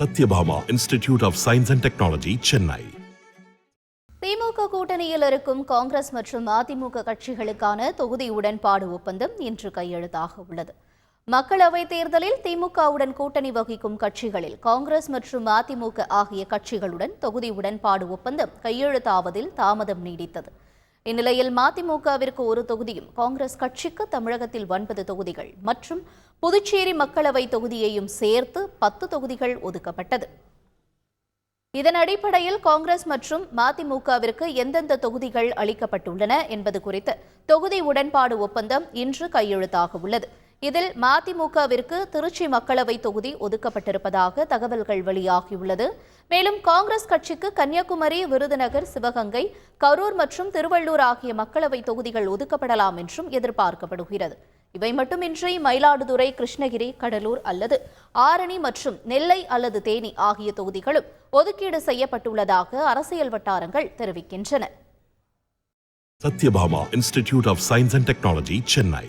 Sathyabama institute of science and technology Chennai DMK கூட்டணியில் இருக்கும் காங்கிரஸ் மற்றும் அதிமுக கட்சிகளுக்கான தொகுதி உடன்பாடு ஒப்பந்தம் இன்று கையெழுத்தாக உள்ளது. மக்களவைத் தேர்தலில் திமுகவுடன் கூட்டணி வகிக்கும் கட்சிகளில் காங்கிரஸ் மற்றும் அதிமுக ஆகிய கட்சிகளுடன் தொகுதி உடன்பாடு ஒப்பந்தம் கையெழுத்தாவதில் தாமதம் நீடித்தது. இந்நிலையில் மதிமுகவிற்கு ஒரு தொகுதியும் காங்கிரஸ் கட்சிக்கு தமிழகத்தில் ஒன்பது தொகுதிகள் மற்றும் புதுச்சேரி மக்களவை தொகுதியையும் சேர்த்து பத்து தொகுதிகள் ஒதுக்கப்பட்டது. இதன் அடிப்படையில் காங்கிரஸ் மற்றும் மதிமுகவிற்கு எந்தெந்த தொகுதிகள் அளிக்கப்பட்டுள்ளன என்பது குறித்து தொகுதி உடன்பாடு ஒப்பந்தம் இன்று கையெழுத்தாக உள்ளது. இதில் மதிமுகவிற்கு திருச்சி மக்களவை தொகுதி ஒதுக்கப்பட்டிருப்பதாக தகவல்கள் வெளியாகியுள்ளது. மேலும் காங்கிரஸ் கட்சிக்கு கன்னியாகுமரி விருதுநகர் சிவகங்கை கரூர் மற்றும் திருவள்ளூர் ஆகிய மக்களவை தொகுதிகள் ஒதுக்கப்படலாம் என்றும் எதிர்பார்க்கப்படுகிறது. இவை மட்டுமின்றி மயிலாடுதுறை கிருஷ்ணகிரி கடலூர் அல்லது ஆரணி மற்றும் நெல்லை அல்லது தேனி ஆகிய தொகுதிகளும் ஒதுக்கீடு செய்யப்பட்டுள்ளதாக அரசியல் வட்டாரங்கள் தெரிவிக்கின்றன. Sathyabama institute of science and technology Chennai.